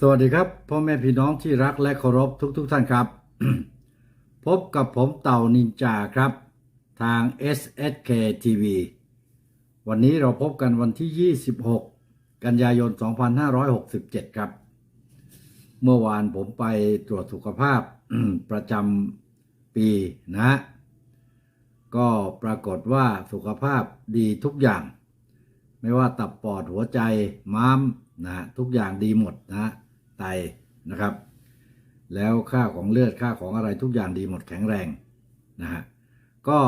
สวัสดีครับพ่อแม่พี่น้องที่รักและเคารพทุกๆทท่านครับ พบกับผมเต่านินจาครับ ทาง SSK TV วันนี้เราพบกันวันที่ 26 กันยายน 2567 ครับ เมื่อวานผมไปตรวจสุขภาพประจำปีนะ ก็ปรากฏว่าสุขภาพดีทุกอย่าง ไม่ว่าตับปอดหัวใจม้ามนะทุกอย่างดีหมดนะ ตนะครับ แล้วค่าของเลือดค่าของอะไรทุกอย่างดีหมดแข็งแรงนะฮะก็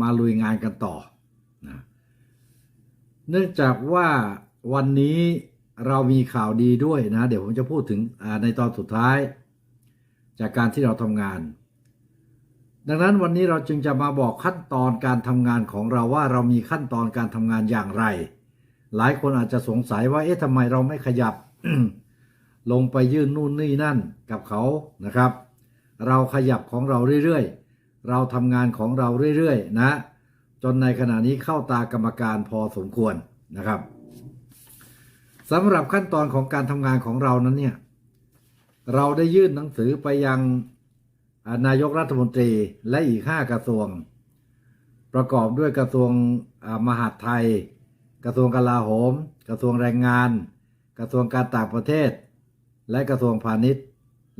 มาลุยงานกันต่อนะเนื่องจากว่าวันนี้เรามีข่าวดีด้วยนะ เดี๋ยวผมจะพูดถึงในตอนสุดท้าย จากการที่เราทำงาน ดังนั้นวันนี้เราจึงจะมาบอกขั้นตอนการทำงานของเราว่าเรามีขั้นตอนการทำงานอย่างไร หลายคนอาจจะสงสัยว่าเอ๊ะทำไมเราไม่ขยับ ลงไปยื่นนู่นนี่นั่นกับเขานะครับ เราขยับของเราเรื่อยๆ เราทำงานของเราเรื่อยๆ นะ จนในขณะนี้เข้าตากรรมการพอสมควรนะครับสำหรับขั้นตอนของการทำงานของเรานั้นเนี่ย เราได้ยื่นหนังสือไปยังนายกรัฐมนตรีและอีก 5 กระทรวง ประกอบด้วยกระทรวงมหาดไทย กระทรวงกลาโหม กระทรวงแรงงาน กระทรวงการต่างประเทศ และกระทรวงพาณิชย์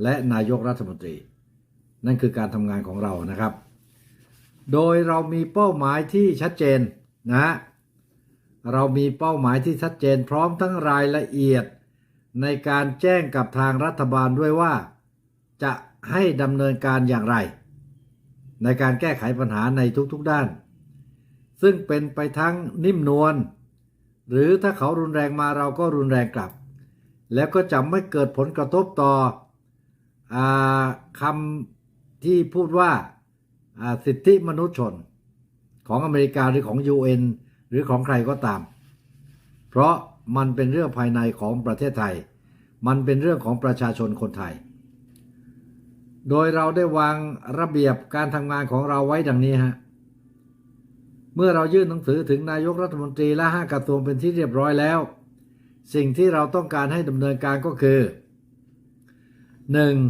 และนายกรัฐมนตรี นั่นคือการทำงานของเรานะครับ โดยเรามีเป้าหมายที่ชัดเจนนะ เรามีเป้าหมายที่ชัดเจน พร้อมทั้งรายละเอียดในการแจ้งกับทางรัฐบาลด้วยว่า จะให้ดำเนินการอย่างไร ในการแก้ไขปัญหาในทุกๆด้าน ซึ่งเป็นไปทั้งนิ่มนวลหรือถ้าเขารุนแรงมาเราก็รุนแรงกลับ แล้วก็จะไม่เกิดผลกระทบต่ออคำที่พูดว่าสิทธิมนุษยชนของอเมริกาหรือของ UN หรือของใครก็ตาม เพราะมันเป็นเรื่องภายในของประเทศไทย มันเป็นเรื่องของประชาชนคนไทย โดยเราได้วางระเบียบการทำงานของเราไว้ดังนี้ฮะ เมื่อเรายื่นหนังสือถึงนายกรัฐมนตรีและห้ากระทรวงเป็นที่เรียบร้อยแล้ว สิ่งที่เราต้องการให้ดำเนินการก็คือ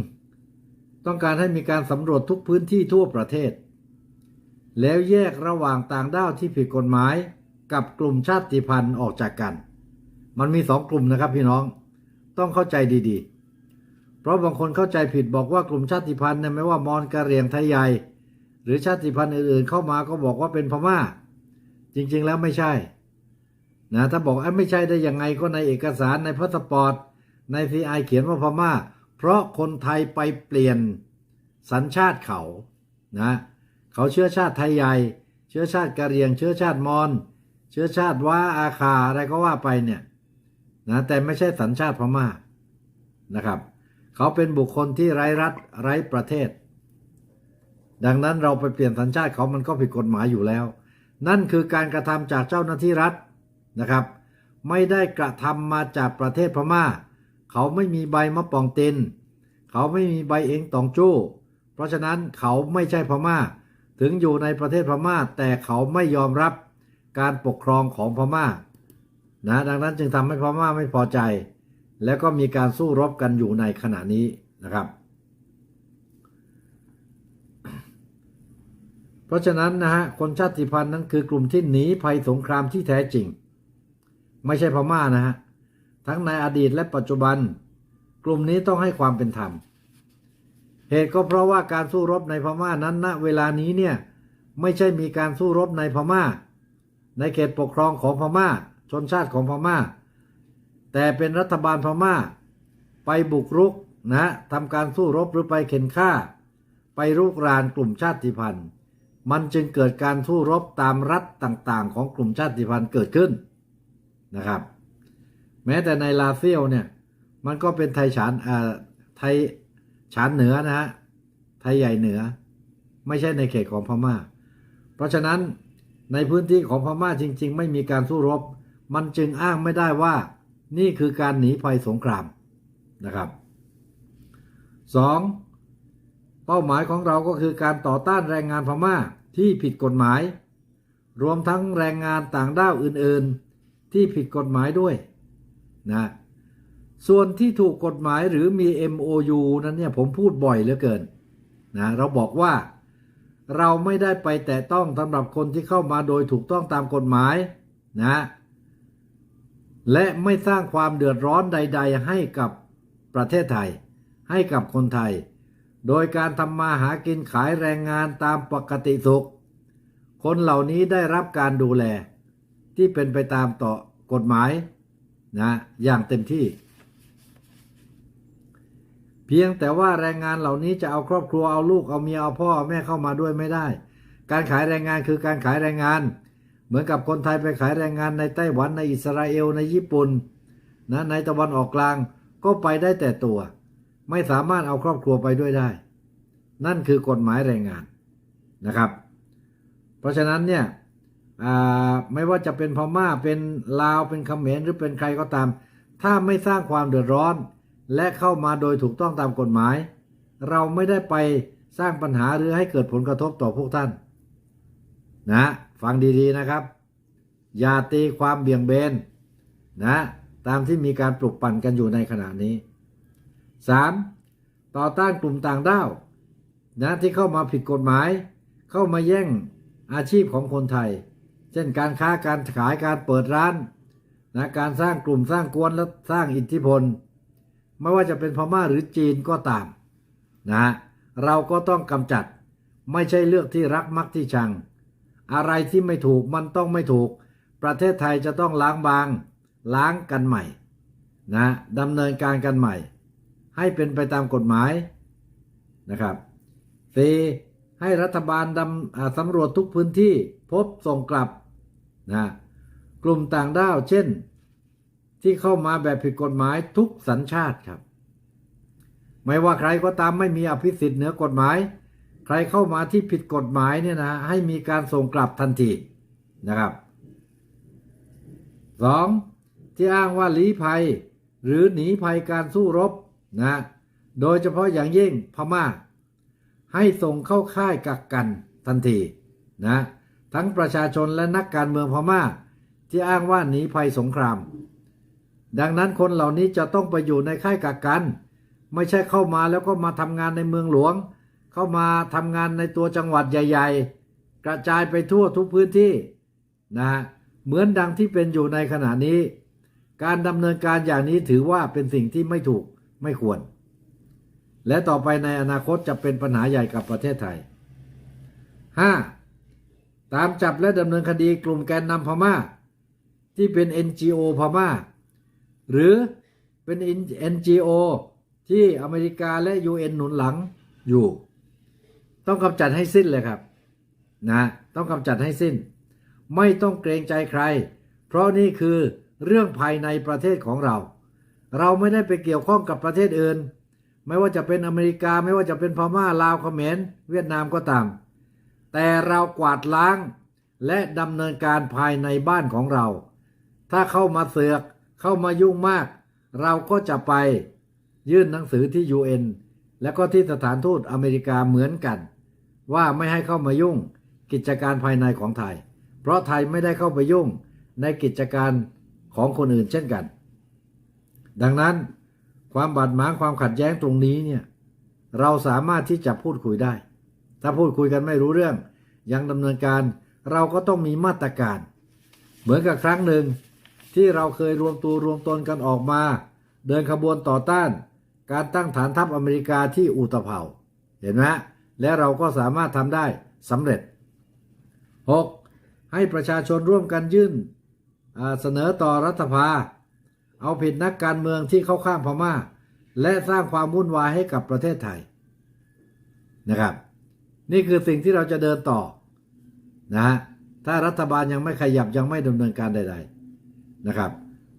1. ต้องการให้มีการสำรวจทุกพื้นที่ทั่วประเทศ แล้วแยกระหว่างต่างด้าวที่ผิดกฎหมายกับกลุ่มชาติพันธุ์ออกจากกัน มันมีสองกลุ่มนะครับพี่น้องต้องเข้าใจดีๆ เพราะบางคนเข้าใจผิดบอกว่ากลุ่มชาติพันธุ์เนี่ยไม่ว่ามอญกะเหรี่ยงไทยใหญ่ หรือชาติพันธุ์อื่นๆ เข้ามาก็บอกว่าเป็นพม่า จริงๆแล้วไม่ใช่ นะถ้าบอกไม่ใช่ได้ยังไงก็ในเอกสารในพาสปอร์ตในซีไอเขียนว่าพม่า เพราะคนไทยไปเปลี่ยนสัญชาติเขานะเขาเชื้อชาติไทยใหญ่ เชื้อชาติกะเหรี่ยง เชื้อชาติมอญเชื้อชาติว้าอาคาอะไรก็ว่าไปเนี่ยนะแต่ไม่ใช่สัญชาติพม่านะครับ เขาเป็นบุคคลที่ไร้รัฐไร้ประเทศ ดังนั้นเราไปเปลี่ยนสัญชาติเขามันก็ผิดกฎหมายอยู่แล้ว นั่นคือการกระทำจากเจ้าหน้าที่รัฐ นะครับ ไม่ได้กระทำมาจากประเทศพม่า เขาไม่มีใบมะปองตินเขาไม่มีใบเองตองจู้เพราะฉะนั้นเขาไม่ใช่พม่า ถึงอยู่ในประเทศพม่า แต่เขาไม่ยอมรับการปกครองของพม่านะดังนั้นจึงทำให้พม่าไม่พอใจ แล้วก็มีการสู้รบกันอยู่ในขณะนี้นะครับ เพราะฉะนั้นนะฮะคนชาติพันธุ์นั้นคือกลุ่มที่หนีภัยสงครามที่แท้จริง ไม่ใช่พม่านะฮะ ทั้งในอดีตและปัจจุบัน กลุ่มนี้ต้องให้ความเป็นธรรม เหตุก็เพราะว่าการสู้รบในพม่านั้นณนะเวลานี้เนี่ยไม่ใช่มีการสู้รบในพม่า ในเขตปกครองของพม่า ชนชาติของพม่า แต่เป็นรัฐบาลพม่า ไปบุกรุกนะทำการสู้รบหรือไปเข็นฆ่า ไปรุกรานกลุ่มชาติพันธุ์ มันจึงเกิดการสู้รบตามรัฐต่างๆ ของกลุ่มชาติพันธุ์เกิดขึ้น นะครับ แม้แต่ในลาเซียวเนี่ย มันก็เป็นไทยฉานอ่าไทยฉานเหนือนะฮะไทยใหญ่เหนือ ไม่ใช่ในเขตของพม่า เพราะฉะนั้นในพื้นที่ของพม่าจริง ๆ ไม่มีการสู้รบ มันจึงอ้างไม่ได้ว่า นี่คือการหนีภัยสงครามนะครับ 2. เป้าหมายของเราก็คือการต่อต้านแรงงานพม่าที่ผิดกฎหมาย รวมทั้งแรงงานต่างด้าวอื่นๆ ที่ผิดกฎหมายด้วยนะส่วนที่ถูกกฎหมายหรือมี MOU นั้นเนี่ยผมพูดบ่อยเหลือเกินนะเราบอกว่าเราไม่ได้ไปแตะต้องสำหรับคนที่เข้ามาโดยถูกต้องตามกฎหมายนะและไม่สร้างความเดือดร้อนใด ๆ ให้กับประเทศไทย ให้กับคนไทย โดยการทำมาหากินขายแรงงานตามปกติสุข คนเหล่านี้ได้รับการดูแล ที่เป็นไปตามต่อกฎหมายนะอย่างเต็มที่ เพียงแต่ว่าแรงงานเหล่านี้จะเอาครอบครัวเอาลูกเอาเมียเอาพ่อเอาแม่เข้ามาด้วยไม่ได้ การขายแรงงานคือการขายแรงงาน เหมือนกับคนไทยไปขายแรงงานในไต้หวันในอิสราเอลในญี่ปุ่นนะในตะวันออกกลางก็ไปได้แต่ตัว ไม่สามารถเอาครอบครัวไปด้วยได้ นั่นคือกฎหมายแรงงานนะครับ เพราะฉะนั้นเนี่ย ไม่ว่าจะเป็นพม่าเป็นลาวเป็นเขมรหรือเป็นใครก็ตาม ถ้าไม่สร้างความเดือดร้อน และเข้ามาโดยถูกต้องตามกฎหมาย เราไม่ได้ไปสร้างปัญหาหรือให้เกิดผลกระทบต่อพวกท่าน นะฟังดีๆนะครับ อย่าตีความเบี่ยงเบนนะ ตามที่มีการปลุกปั่นกันอยู่ในขณะนี้ 3. ต่อต้านกลุ่มต่างด้าวนะที่เข้ามาผิดกฎหมาย เข้ามาแย่งอาชีพของคนไทย ช่นการค้าการขายการเปิดร้านนะการสร้างกลุ่มสร้างกวนและสร้างอิทธิพล ไม่ว่าจะเป็นพม่าหรือจีนก็ตามนะเราก็ต้องกำจัด ไม่ใช่เลือกที่รักมักที่ชัง อะไรที่ไม่ถูกมันต้องไม่ถูก ประเทศไทยจะต้องล้างบาง ล้างกันใหม่นะดำเนินการกันใหม่ ให้เป็นไปตามกฎหมายนะครับสี่ให้รัฐบาลดำสำรวจทุกพื้นที่พบส่งกลับ นะกลุ่มต่างด้าวเช่น ที่เข้ามาแบบผิดกฎหมายทุกสัญชาติครับ ไม่ว่าใครก็ตามไม่มีอภิสิทธิ์เหนือกฎหมาย ใครเข้ามาที่ผิดกฎหมายเนี่ยนะให้มีการส่งกลับทันทีนะครับสองที่อ้างว่าลี้ภัย หรือหนีภัยการสู้รบนะโดยเฉพาะอย่างยิ่งพม่า ให้ส่งเข้าค่ายกักกันทันทีนะ ทั้งประชาชนและนักการเมืองพม่า ที่อ้างว่าหนีภัยสงคราม ดังนั้นคนเหล่านี้จะต้องไปอยู่ในค่ายกักกัน ไม่ใช่เข้ามาแล้วก็มาทำงานในเมืองหลวง เข้ามาทำงานในตัวจังหวัดใหญ่ ๆ กระจายไปทั่วทุกพื้นที่นะเหมือนดังที่เป็นอยู่ในขณะนี้ การดำเนินการอย่างนี้ถือว่าเป็นสิ่งที่ไม่ถูกไม่ควร และต่อไปในอนาคตจะเป็นปัญหาใหญ่กับประเทศไทย 5. ตามจับและดำเนินคดีกลุ่มแกนนำพม่า ที่เป็น NGO พม่า หรือเป็น NGO ที่อเมริกาและ UN หนุนหลังอยู่ ต้องกำจัดให้สิ้นเลยครับนะต้องกำจัดให้สิ้น ไม่ต้องเกรงใจใคร เพราะนี่คือเรื่องภายในประเทศของเรา เราไม่ได้ไปเกี่ยวข้องกับประเทศอื่น ไม่ว่าจะเป็นอเมริกาไม่ว่าจะเป็นพม่าลาวเขมรเวียดนามก็ตาม แต่เรากวาดล้างและดำเนินการภายในบ้านของเรา ถ้าเข้ามาเสือกเข้ามายุ่งมาก เราก็จะไปยื่นหนังสือที่ UN และก็ที่สถานทูตอเมริกาเหมือนกัน ว่าไม่ให้เข้ามายุ่งกิจการภายในของไทย เพราะไทยไม่ได้เข้าไปยุ่งในกิจการของคนอื่นเช่นกัน ดังนั้นความบาดหมางความขัดแย้งตรงนี้เนี่ยเราสามารถที่จะพูดคุยได้ ถ้าพูดคุยกันไม่รู้เรื่อง ยังดำเนินการเราก็ต้องมีมาตรการ เหมือนกับครั้งหนึ่ง ที่เราเคยรวมตัวรวมตนกันออกมา เดินขบวนต่อต้าน การตั้งฐานทัพอเมริกาที่อูตะเภาเห็นไหมและเราก็สามารถทำได้สำเร็จ 6. ให้ประชาชนร่วมกันยื่นเสนอต่อรัฐภา เอาผิดนักการเมืองที่เข้าข้างพม่า และสร้างความวุ่นวายให้กับประเทศไทยนะครับ นี่คือสิ่งที่เราจะเดินต่อนะฮะถ้ารัฐบาลยังไม่ขยับยังไม่ดำเนินการใด ๆนะครับ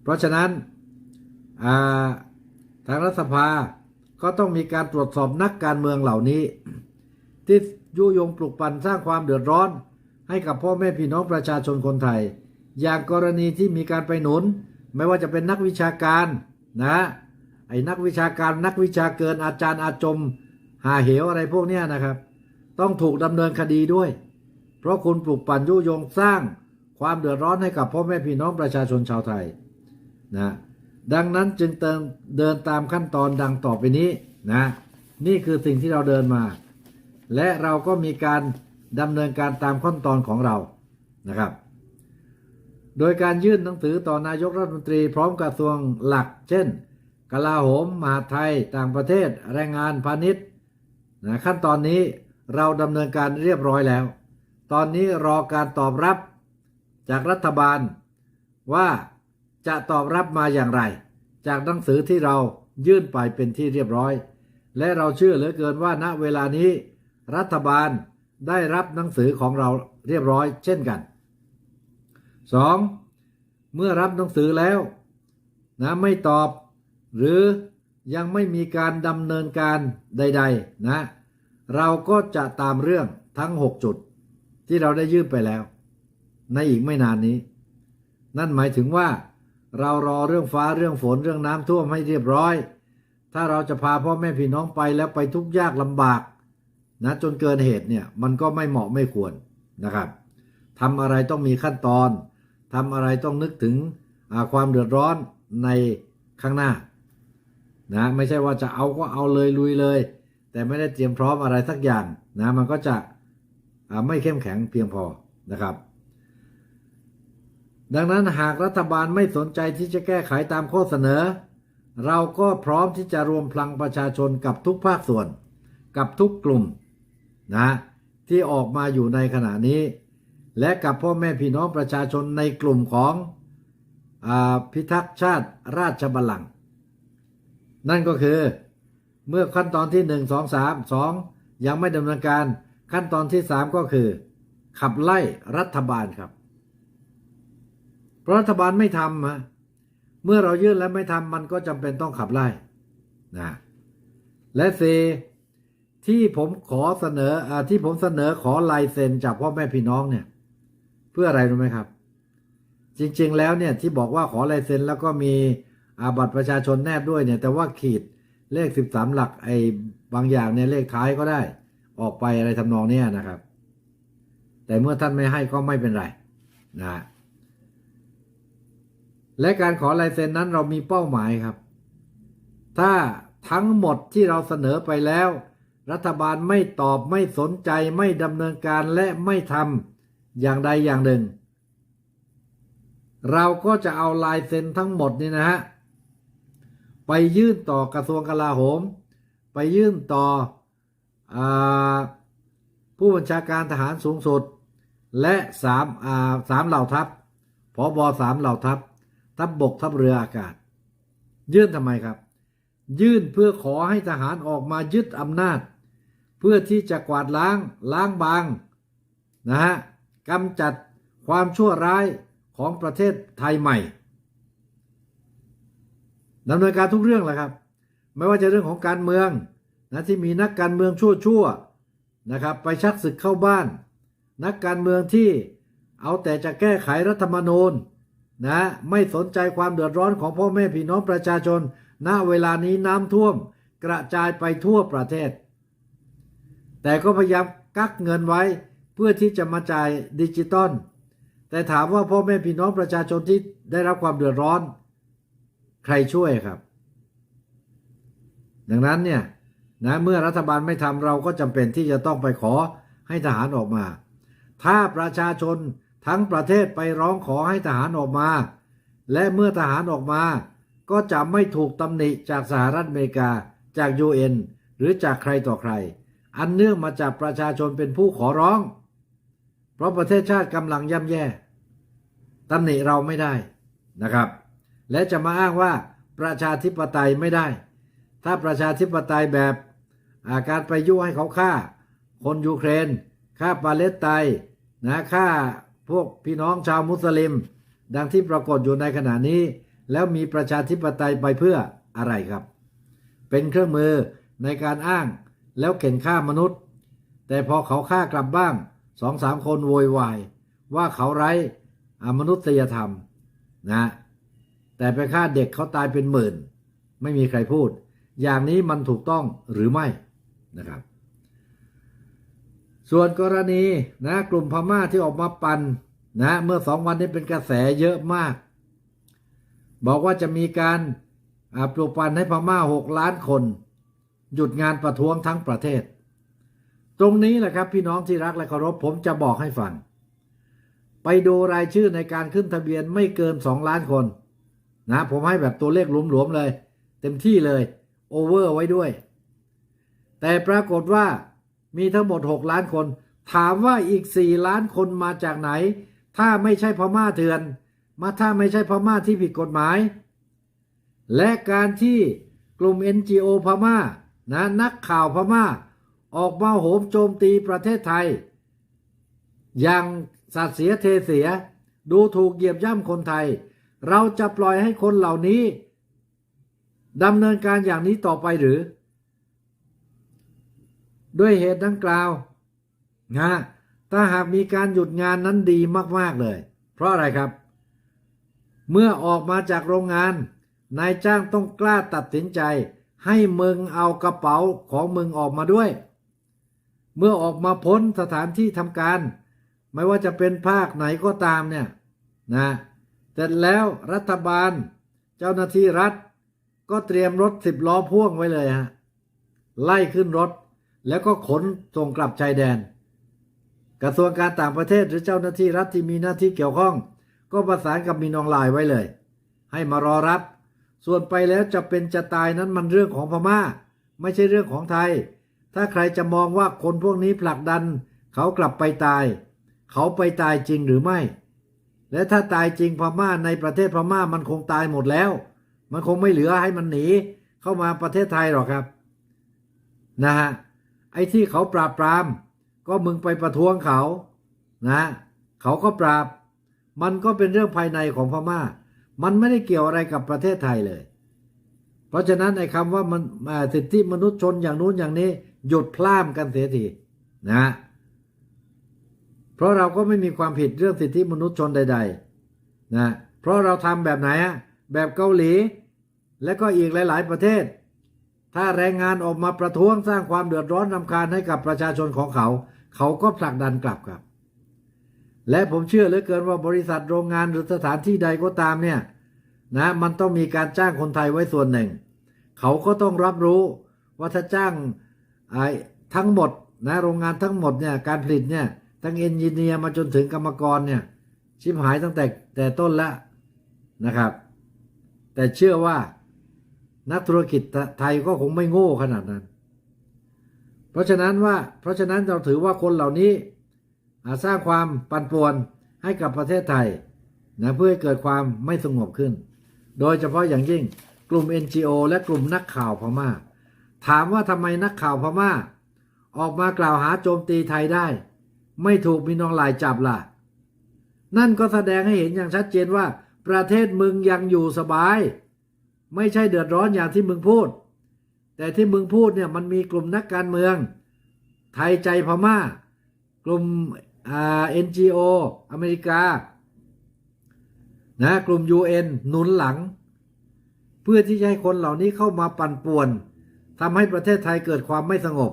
เพราะฉะนั้นทางรัฐสภาก็ต้องมีการตรวจสอบนักการเมืองเหล่านี้ ที่ยุยงปลุกปั่นสร้างความเดือดร้อน ให้กับพ่อแม่พี่น้องประชาชนคนไทย อย่างกรณีที่มีการไปหนุน ไม่ว่าจะเป็นนักวิชาการนะไอ้นักวิชาการนักวิชาเกินอาจารย์อาจม หาเหวอะไรพวกเนี้ยนะครับ ต้องถูกดำเนินคดีด้วย เพราะคุณปลุกปั่นยุยงสร้างความเดือดร้อนให้กับพ่อแม่พี่น้องประชาชนชาวไทยนะดังนั้นจึงเติมเดินตามขั้นตอนดังต่อไปนี้นะนี่คือสิ่งที่เราเดินมา และเราก็มีการดำเนินการตามขั้นตอนของเรานะครับ โดยการยื่นหนังสือต่อนายกรัฐมนตรีพร้อมกระทรวงหลัก เช่น กลาโหมมหาไทยต่างประเทศ แรงงานพาณิชย์นะขั้นตอนนี้ เราดำเนินการเรียบร้อยแล้ว ตอนนี้รอการตอบรับจากรัฐบาล ว่าจะตอบรับมาอย่างไร จากหนังสือที่เรายื่นไปเป็นที่เรียบร้อย และเราเชื่อเหลือเกินว่าณเวลานี้ รัฐบาลได้รับหนังสือของเราเรียบร้อย เช่นกัน 2. เมื่อรับหนังสือแล้วนะไม่ตอบ หรือยังไม่มีการดำเนินการใด ๆ นะ เราก็จะตามเรื่องทั้ง 6 จุดที่เราได้ยื่นไปแล้ว ในอีกไม่นานนี้ นั่นหมายถึงว่า เรารอเรื่องฟ้าเรื่องฝนเรื่องน้ำท่วมให้เรียบร้อย ถ้าเราจะพาพ่อแม่พี่น้องไปแล้วไปทุกข์ยากลำบากนะจนเกินเหตุเนี่ยมันก็ไม่เหมาะไม่ควรนะครับทำอะไรต้องมีขั้นตอนทำอะไรต้องนึกถึงความเดือดร้อนในข้างหน้านะไม่ใช่ว่าจะเอาก็เอาเลยลุยเลย แต่ไม่ได้เตรียมพร้อมอะไรสักอย่างนะมันก็จะไม่เข้มแข็งเพียงพอนะครับ ดังนั้นหากรัฐบาลไม่สนใจที่จะแก้ไขตามข้อเสนอ เราก็พร้อมที่จะรวมพลังประชาชนกับทุกภาคส่วน กับทุกกลุ่มนะที่ออกมาอยู่ในขณะนี้ และกับพ่อแม่พี่น้องประชาชนในกลุ่มของอพิทักษ์ชาติราชบัลลังก์นั่นก็คือ เมื่อขั้นตอนที่หนึ่งสองสามสองยังไม่ดำเนินการ ขั้นตอนที่สามก็คือ ขับไล่รัฐบาลครับเพราะรัฐบาลไม่ทำะเมื่อเรายื่นแล้วไม่ทำมันก็จำเป็นต้องขับไล่นะและเซที่ผมขอเสนออที่ผมเสนอขอลายเซ็นจากพ่อแม่พี่น้องเนี่ย เพื่ออะไรรู้ไหมครับ จริง ๆ แล้วเนี่ยที่บอกว่าขอลายเซ็นแล้วก็มีอาบัตรประชาชนแนบด้วยเนี่ย แต่ว่าขีด เลข13หลักไอ้บางอย่างเนี่ยเลขท้ายก็ได้ ออกไปอะไรทำนองเนี้ยนะครับ แต่เมื่อท่านไม่ให้ก็ไม่เป็นไรนะและการขอลายเซ็นนั้นเรามีเป้าหมายครับ ถ้าทั้งหมดที่เราเสนอไปแล้ว รัฐบาลไม่ตอบไม่สนใจไม่ดำเนินการและไม่ทำอย่างใดอย่างหนึ่ง เราก็จะเอาลายเซ็นทั้งหมดนี่นะฮะ ไปยื่นต่อกระทรวงกลาโหม ไปยื่นต่ออผู้บัญชาการทหารสูงสุด และสามสามเหล่าทัพผอบอสามเหล่าทัพ ทัพบบกทัพเรืออากาศ ยื่นทำไมครับ ยื่นเพื่อขอให้ทหารออกมายึดอำนาจ เพื่อที่จะกวาดล้างล้างบางนะฮะกำจัดความชั่วร้ายของประเทศไทยใหม่ ดำเนินการทุกเรื่องแหละครับ ไม่ว่าจะเรื่องของการเมืองนะที่มีนักการเมืองชั่วๆนะครับ ไปชักศึกเข้าบ้าน นักการเมืองที่เอาแต่จะแก้ไขรัฐธรรมนูญนะไม่สนใจความเดือดร้อนของพ่อแม่พี่น้องประชาชน ณเวลานี้น้ำท่วมกระจายไปทั่วประเทศ แต่ก็พยายามกักเงินไว้เพื่อที่จะมาจ่ายดิจิตอลแต่ถามว่าพ่อแม่พี่น้องประชาชนที่ได้รับความเดือดร้อน ใครช่วยครับ ดังนั้นเนี่ยนะเมื่อรัฐบาลไม่ทำเราก็จำเป็นที่จะต้องไปขอให้ทหารออกมา ถ้าประชาชนทั้งประเทศไปร้องขอให้ทหารออกมา และเมื่อทหารออกมา ก็จะไม่ถูกตำหนิจากสหรัฐอเมริกาจาก UN หรือจากใครต่อใคร อันเนื่องมาจากประชาชนเป็นผู้ขอร้อง เพราะประเทศชาติกำลังย่ำแย่ตำหนิเราไม่ได้นะครับ และจะมาอ้างว่าประชาธิปไตยไม่ได้ ถ้าประชาธิปไตยแบบาการไปยุ่ให้เขาฆ่า คนยูเครนฆ่าปาเลสไตน์นะฆ่าพวกพี่น้องชาวมุสลิม ดังที่ปรากฏอยู่ในขณะนี้ แล้วมีประชาธิปไตยไปเพื่ออะไรครับ เป็นเครื่องมือในการอ้างแล้วเข็นฆ่ามนุษย์ แต่พอเขาฆ่ากลับบ้างสองสามคนโวยวายว่าเขาไร้มนุษยธรรมนะ แต่ไปฆ่าเด็กเขาตายเป็นหมื่น ไม่มีใครพูด อย่างนี้มันถูกต้องหรือไม่นะครับ ส่วนกรณีนะกลุ่มพม่าที่ออกมาปันนะเมื่อสองวันนี้เป็นกระแสเยอะมาก บอกว่าจะมีการปลุกปั่นให้พม่าหกล้านคน หยุดงานประท้วงทั้งประเทศ ตรงนี้แหละครับพี่น้องที่รักและเคารพผมจะบอกให้ฟัง ไปดูรายชื่อในการขึ้นทะเบียนไม่เกินสองล้านคน นะผมให้แบบตัวเลขหลวมๆเลย เต็มที่เลยโอเวอร์ไว้ด้วย แต่ปรากฏว่ามีทั้งหมด 6 ล้านคน ถามว่าอีก 4 ล้านคนมาจากไหน ถ้าไม่ใช่พม่าเถื่อน มาถ้าไม่ใช่พม่าที่ผิดกฎหมาย และการที่กลุ่ม NGO พม่านะนักข่าวพม่า ออกมาโหมโจมตีประเทศไทย อย่างสัตว์เสียเทเสีย ดูถูกเหยียบย่ำคนไทย เราจะปล่อยให้คนเหล่านี้ดำเนินการอย่างนี้ต่อไปหรือ ด้วยเหตุดังกล่าวนะถ้าหากมีการหยุดงานนั้นดีมากๆเลย เพราะอะไรครับ เมื่อออกมาจากโรงงาน นายจ้างต้องกล้าตัดสินใจ ให้มึงเอากระเป๋าของมึงออกมาด้วย เมื่อออกมาพ้นสถานที่ทำการ ไม่ว่าจะเป็นภาคไหนก็ตามเนี่ยนะ สร็จแล้วรัฐบาล เจ้าหน้าที่รัฐ ก็เตรียมรถสิบล้อพ่วงไว้เลยฮะไล่ขึ้นรถ แล้วก็ขนส่งกลับชายแดน กระทรวงการต่างประเทศหรือเจ้าหน้าที่รัฐที่มีหน้าที่เกี่ยวข้อง ก็ประสานกับมีนองลายไว้เลย ให้มารอรับ ส่วนไปแล้วจะเป็นจะตายนั้นมันเรื่องของพม่า ไม่ใช่เรื่องของไทย ถ้าใครจะมองว่าคนพวกนี้ผลักดัน เขากลับไปตาย เขาไปตายจริงหรือไม่ และถ้าตายจริงพม่าในประเทศพม่ามันคงตายหมดแล้ว มันคงไม่เหลือให้มันหนีเข้ามาประเทศไทยหรอกครับนะฮะไอ้ที่เขาปราบปราม ก็มึงไปประท้วงเขานะเขาก็ปราบ มันก็เป็นเรื่องภายในของพม่า มันไม่ได้เกี่ยวอะไรกับประเทศไทยเลย เพราะฉะนั้นไอ้คำว่ามันสิทธิมนุษยชนอย่างนู้นอย่างนี้ หยุดพล่ามกันเสียทีนะ เพราะเราก็ไม่มีความผิดเรื่องสิทธิมนุษยชนใด ๆ นะ เพราะเราทำแบบไหนอะแบบเกาหลี และก็อีกหลาย ๆ ประเทศ ถ้าแรงงานออกมาประท้วงสร้างความเดือดร้อนรำคาญให้กับประชาชนของเขา เขาก็ผลักดันกลับครับ และผมเชื่อเหลือเกินว่าบริษัทโรงงานหรือสถานที่ใดก็ตามเนี่ยนะมันต้องมีการจ้างคนไทยไว้ส่วนหนึ่ง เขาก็ต้องรับรู้ว่าถ้าจ้างไอ้ทั้งหมดนะโรงงานทั้งหมดเนี่ยการผลิตเนี่ย ทั้งเอนจิเนียร์มาจนถึงกรรมกรเนี่ย ชิบหายตั้งแต่แต่ต้นแล้วนะครับ แต่เชื่อว่านักธุรกิจไทยก็คงไม่โง่ขนาดนั้น เพราะฉะนั้นว่าเพราะฉะนั้นเราถือว่าคนเหล่านี้าสร้างความปั่นป่วนให้กับประเทศไทยนะเพื่อให้เกิดความไม่สงบขึ้น โดยเฉพาะอย่างยิ่งกลุ่ม NGO และกลุ่มนักข่าวพม่า ถามว่าทำไมนักข่าวพม่า ออกมากล่าวหาโจมตีไทยได้ ไม่ถูกมีนองลายจับล่ะ นั่นก็แสดงให้เห็นอย่างชัดเจนว่า ประเทศมึงยังอยู่สบาย ไม่ใช่เดือดร้อนอย่างที่มึงพูด แต่ที่มึงพูดเนี่ยมันมีกลุ่มนักการเมือง ไทยใจพม่า กลุ่มเอ่า NGO อเมริกา นะกลุ่ม UN หนุนหลัง เพื่อที่จะให้คนเหล่านี้เข้ามาปั่นป่วนทำให้ประเทศไทยเกิดความไม่สงบ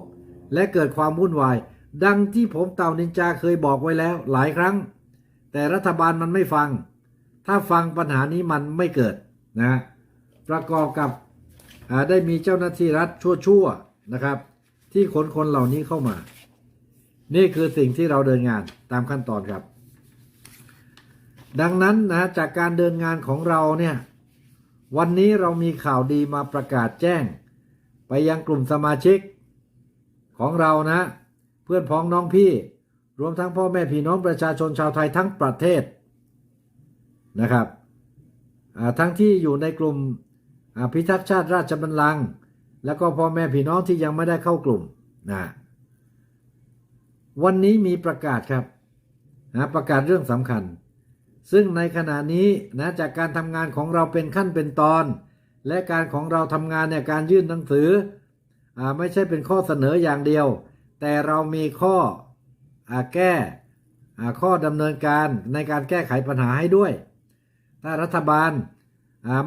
และเกิดความวุ่นวาย ดังที่ผมเต่านินจาเคยบอกไว้แล้วหลายครั้ง แต่รัฐบาลมันไม่ฟัง ถ้าฟังปัญหานี้มันไม่เกิดนะประกอบกับได้มีเจ้าหน้าที่รัฐชั่วๆนะครับ ที่ขนคนเหล่านี้เข้ามา นี่คือสิ่งที่เราเดินงานตามขั้นตอนครับ ดังนั้นนะจากการเดินงานของเราเนี่ยวันนี้เรามีข่าวดีมาประกาศแจ้ง ไปยังกลุ่มสมาชิกของเรานะ เพื่อนพ้องน้องพี่ รวมทั้งพ่อแม่พี่น้องประชาชนชาวไทยทั้งประเทศนะครับทั้งที่อยู่ในกลุ่มพิทักษ์ชาติราชบัลลังก์แล้วก็พ่อแม่พี่น้องที่ยังไม่ได้เข้ากลุ่มนะวันนี้มีประกาศครับนะประกาศเรื่องสำคัญ ซึ่งในขณะนี้นะจากการทำงานของเราเป็นขั้นเป็นตอน และการของเราทำงานเนี่ยการยื่นหนังสืออไม่ใช่เป็นข้อเสนออย่างเดียว แต่เรามีข้ออแก้ข้อดำเนินการในการแก้ไขปัญหาให้ด้วย ถ้ารัฐบาล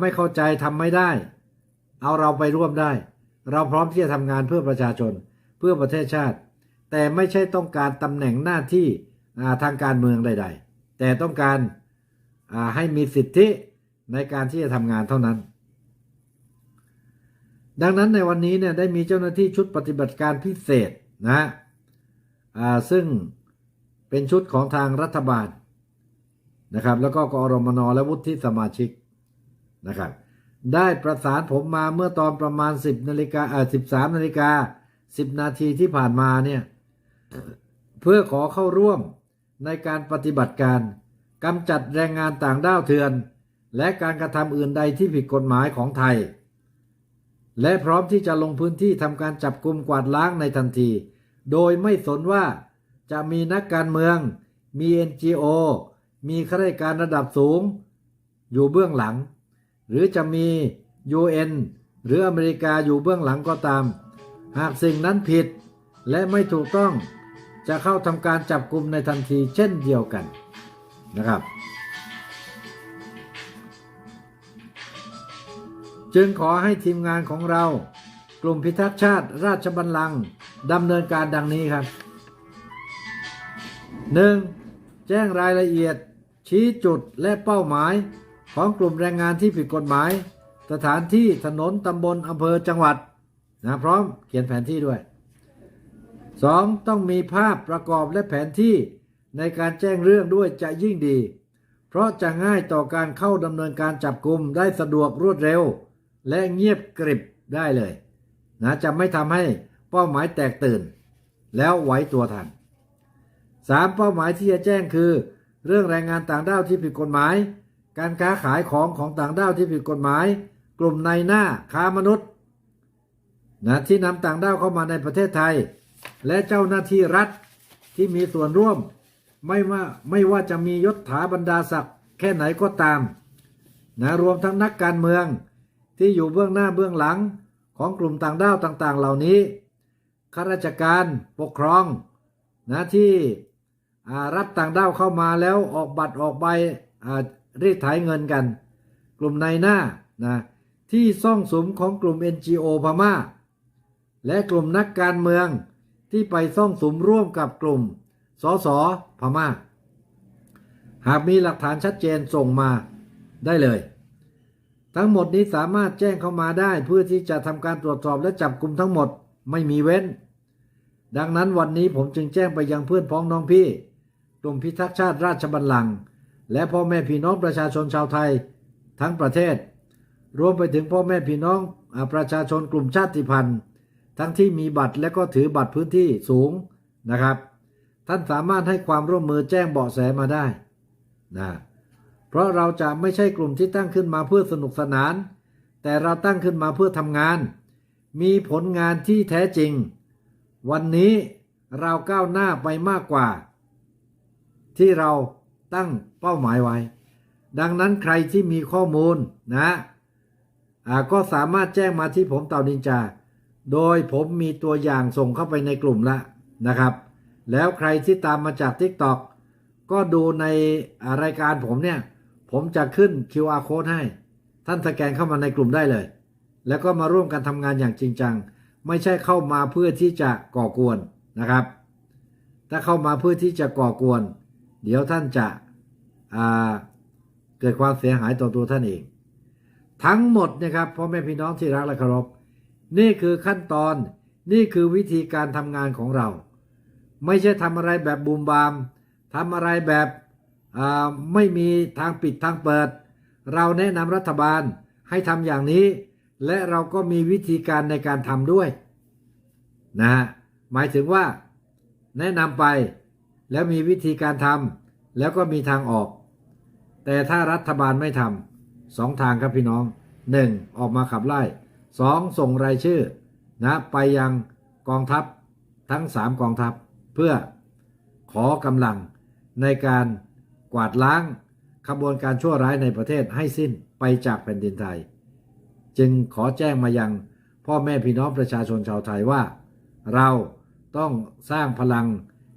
ไม่เข้าใจทำไม่ได้ เอาเราไปร่วมได้ เราพร้อมที่จะทำงานเพื่อประชาชนเพื่อประเทศชาติ แต่ไม่ใช่ต้องการตำแหน่งหน้าที่ทางการเมืองใด ๆ แต่ต้องการให้มีสิทธิในการที่จะทำงานเท่านั้น ดังนั้นในวันนี้เนี่ยได้มีเจ้าหน้าที่ชุดปฏิบัติการพิเศษ นะซึ่งเป็นชุดของทางรัฐบาลนะครับ แล้วก็กอรมนและวุฒิสมาชิกนะครับ ได้ประสานผมมาเมื่อตอนประมาณ 10นาฬิกาเอ่อ13นาฬิกา10 นาทีที่ผ่านมาเนี่ยเพื่อขอเข้าร่วมในการปฏิบัติการกำจัดแรงงานต่างด้าวเถื่อน และการกระทำอื่นใดที่ผิดกฎหมายของไทย และพร้อมที่จะลงพื้นที่ทำการจับกลุ่มกวาดล้างในทันที โดยไม่สนว่าจะมีนักการเมือง มี NGO มีข้าราชการระดับสูง อยู่เบื้องหลัง หรือจะมี UN หรืออเมริกาอยู่เบื้องหลังก็ตาม หากสิ่งนั้นผิด และไม่ถูกต้องจะเข้าทำการจับกลุ่มในทันทีเช่นเดียวกันนะครับ จึงขอให้ทีมงานของเรา กลุ่มพิทักษ์ชาติราชบัลลังก์ดำเนินการดังนี้ครับ 1. แจ้งรายละเอียด ชี้จุดและเป้าหมาย ของกลุ่มแรงงานที่ผิดกฎหมาย สถานที่ถนนตำบลอำเภอจังหวัดนะพร้อมเขียนแผนที่ด้วย 2. ต้องมีภาพประกอบและแผนที่ในการแจ้งเรื่องด้วยจะยิ่งดี เพราะจะง่ายต่อการเข้าดำเนินการจับกลุ่มได้สะดวกรวดเร็ว และเงียบกริบได้เลยนะจะไม่ทำให้เป้าหมายแตกตื่น แล้วไหวตัวทันสามเป้าหมายที่จะแจ้งคือ เรื่องแรงงานต่างด้าวที่ผิดกฎหมาย การค้าขายของของต่างด้าวที่ผิดกฎหมาย กลุ่มในหน้าค้ามนุษย์นะที่นำต่างด้าวเข้ามาในประเทศไทย และเจ้าหน้าที่รัฐที่มีส่วนร่วม ไม่ว่าไม่ว่าจะมียศถาบรรดาศักดิ์แค่ไหนก็ตามนะรวมทั้งนักการเมือง ที่อยู่เบื้องหน้าเบื้องหลังของกลุ่มต่างด้าวต่างๆ เหล่านี้ข้าราชการปกครองนะที่รับต่างด้าวเข้ามาแล้วออกบัตรออกใบรีดไถเงินกัน กลุ่มในหน้านะที่ซ่องสมของกลุ่ม NGO พม่า และกลุ่มนักการเมืองที่ไปซ่องสมร่วมกับกลุ่มสสพม่า หากมีหลักฐานชัดเจนส่งมาได้เลย ทั้งหมดนี้สามารถแจ้งเข้ามาได้เพื่อที่จะทำการตรวจสอบและจับกลุ่มทั้งหมดไม่มีเว้น ดังนั้นวันนี้ผมจึงแจ้งไปยังเพื่อนพ้องน้องพี่กลุ่มพิทักษ์ชาติราชบัลลังก์และพ่อแม่พี่น้องประชาชนชาวไทย ทั้งประเทศ รวมไปถึงพ่อแม่พี่น้องอประชาชนกลุ่มชาติพันธุ์ ทั้งที่มีบัตรและก็ถือบัตรพื้นที่สูงนะครับ ท่านสามารถให้ความร่วมมือแจ้งเบาะแสมาได้นะ เพราะเราจะไม่ใช่กลุ่มที่ตั้งขึ้นมาเพื่อสนุกสนาน แต่เราตั้งขึ้นมาเพื่อทำงาน มีผลงานที่แท้จริง วันนี้เราก้าวหน้าไปมากกว่า ที่เราตั้งเป้าหมายไว้ ดังนั้นใครที่มีข้อมูลนะก็สามารถแจ้งมาที่ผมเต่านินจา โดยผมมีตัวอย่างส่งเข้าไปในกลุ่มละนะครับ แล้วใครที่ตามมาจาก TikTok ก็ดูในรายการผมเนี่ย ผมจะขึ้น QR code ให้ ท่านสแกนเข้ามาในกลุ่มได้เลย แล้วก็มาร่วมกันทำงานอย่างจริงจัง ไม่ใช่เข้ามาเพื่อที่จะก่อกวนนะครับ ถ้าเข้ามาเพื่อที่จะก่อกวน เดี๋ยวท่านจะเกิดความเสียหายต่อตัวท่านเอง ทั้งหมดนะครับพ่อแม่พี่น้องที่รักและเคารพนี่คือขั้นตอนนี่คือวิธีการทำงานของเรา ไม่ใช่ทำอะไรแบบบูมบามทำอะไรแบบ ไม่มีทางปิดทางเปิด เราแนะนำรัฐบาลให้ทำอย่างนี้ และเราก็มีวิธีการในการทำด้วยนะฮะหมายถึงว่า แนะนำไปแล้วมีวิธีการทำแล้วก็มีทางออก แต่ถ้ารัฐบาลไม่ทำสองทางครับพี่น้องหนึ่งออกมาขับไล่สองส่งรายชื่อนะไปยังกองทัพทั้งสามกองทัพ เพื่อขอกำลังในการ กวาดล้างขบวนการชั่วร้ายในประเทศให้สิ้นไปจากแผ่นดินไทย จึงขอแจ้งมายังพ่อแม่พี่น้องประชาชนชาวไทยว่า เราต้องสร้างพลัง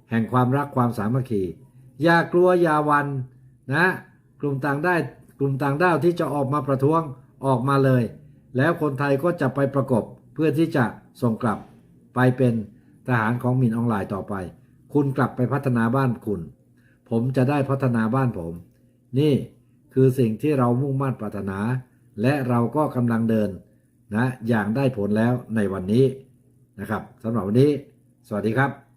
แห่งความรักความสามัคคี อย่ากลัวอย่าวันนะ กลุ่มต่างได้กลุ่มต่างด้าวที่จะออกมาประท้วงออกมาเลย แล้วคนไทยก็จะไปประกบเพื่อที่จะส่งกลับไปเป็นทหารของมินออนไลน์ต่อไป คุณกลับไปพัฒนาบ้านคุณ ผมจะได้พัฒนาบ้านผม นี่คือสิ่งที่เรามุ่งมั่นปรารถนา และเราก็กำลังเดินนะอย่างได้ผลแล้วในวันนี้นะครับสำหรับวันนี้ สวัสดีครับ